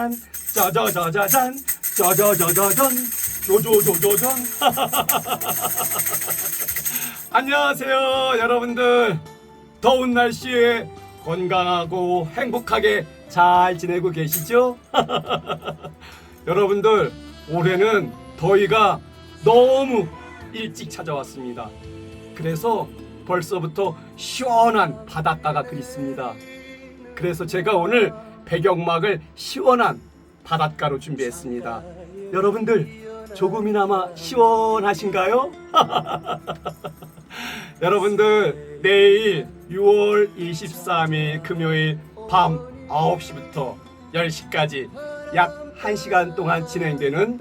짜자자잔 짜자자자잔 짜자자자잔 조조조조전 안녕하세요 여러분들 더운 날씨에 건강하고 행복하게 잘 지내고 계시죠? 여러분들 올해는 더위가 너무 일찍 찾아왔습니다. 그래서 벌써부터 시원한 바닷가가 그립습니다. 그래서 제가 오늘 배경막을 시원한 바닷가로 준비했습니다. 여러분들 조금이나마 시원하신가요? 여러분들 내일 6월 23일 금요일 밤 9시부터 10시까지 약 1시간 동안 진행되는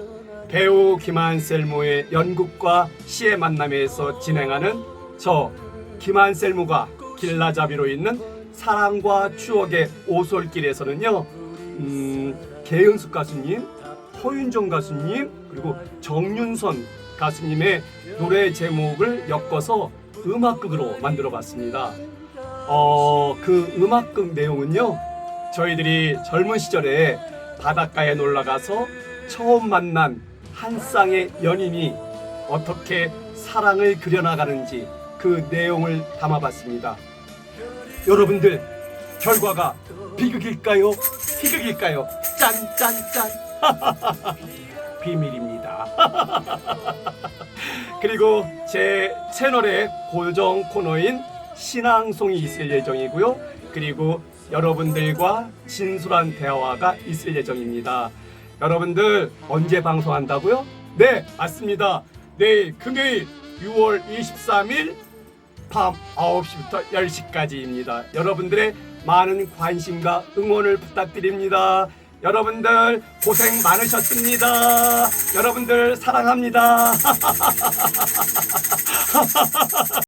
배우 김한셀모의 연극과 시의 만남에서 진행하는 저 김한셀모가 길라잡이로 있는 사랑과 추억의 오솔길에서는요 음, 개은숙 가수님, 허윤정 가수님 그리고 정윤선 가수님의 노래 제목을 엮어서 음악극으로 만들어 봤습니다. 어, 그 음악극 내용은요, 저희들이 젊은 시절에 바닷가에 놀러 가서 처음 만난 한 쌍의 연인이 어떻게 사랑을 그려나가는지 그 내용을 담아봤습니다. 여러분들, 결과가 비극일까요? 희극일까요? 짠짠짠! 비밀입니다. 그리고 제 채널의 고정 코너인 신앙송이 있을 예정이고요. 그리고 여러분들과 진솔한 대화가 있을 예정입니다. 여러분들 언제 방송한다고요? 네, 맞습니다. 내일 금요일 6월 23일 밤 9시부터 10시까지입니다. 여러분들의 많은 관심과 응원을 부탁드립니다. 여러분들 고생 많으셨습니다. 여러분들 사랑합니다.